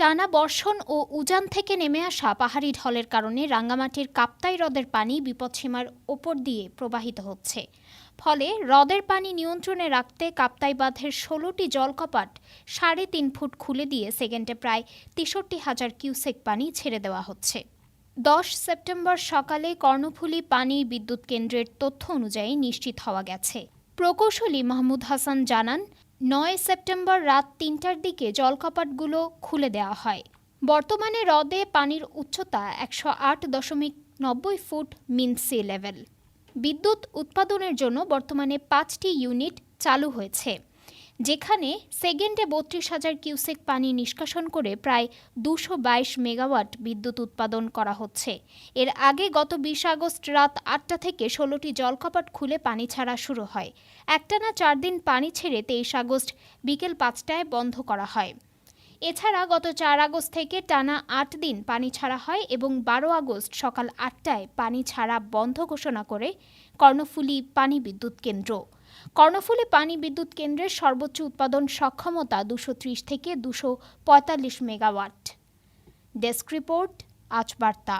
টানা বর্ষণ ও উজান থেকে নেমে আসা পাহাড়ি ঢলের কারণে রাঙ্গামাটির কাপ্তাই হ্রদের পানি বিপদসীমার ওপর দিয়ে প্রবাহিত হচ্ছে। ফলে হ্রদের পানি নিয়ন্ত্রণে রাখতে কাপ্তাই বাঁধের ষোলোটি জলকপাট সাড়ে তিন ফুট খুলে দিয়ে সেকেন্ডে প্রায় তেষট্টি হাজার কিউসেক পানি ছেড়ে দেওয়া হচ্ছে। দশ সেপ্টেম্বর সকালে কর্ণফুলী পানি বিদ্যুৎ কেন্দ্রের তথ্য অনুযায়ী নিশ্চিত হওয়া গেছে। প্রকৌশলী মাহমুদ হাসান জানান নয় সেপ্টেম্বর রাত তিনটার দিকে জলকপাটগুলো খুলে দেওয়া হয়। বর্তমানে হ্রদে পানির উচ্চতা একশো আট দশমিক নব্বই ফুট মিন সি লেভেল। বিদ্যুৎ উৎপাদনের জন্য বর্তমানে পাঁচটি ইউনিট চালু হয়েছে। যেখানে সেকেন্ডে বত্রিশ হাজার কিউসেক পানি নিষ্কাশন করে প্রায় দুশো বাইশ মেগাওয়াট বিদ্যুৎ উৎপাদন করা হচ্ছে। এর আগে গত বিশ আগস্ট রাত আটটা থেকে ষোলোটি জলকপাট খুলে পানি ছাড়া শুরু হয়। একটানা চার দিন পানি ছেড়ে তেইশ আগস্ট বিকেল পাঁচটায় বন্ধ করা হয়। এছাড়া গত চার আগস্ট থেকে টানা আট দিন পানি ছাড়া হয় এবং বারো আগস্ট সকাল আটটায় পানি ছাড়া বন্ধ ঘোষণা করে কর্ণফুলী পানি বিদ্যুৎ কেন্দ্র। কর্ণফুলী পানি বিদ্যুৎ কেন্দ্রের সর্বোচ্চ উৎপাদন সক্ষমতা দুশো থেকে দুশো মেগাওয়াট। ডেস্ক রিপোর্ট, আজ বার্তা।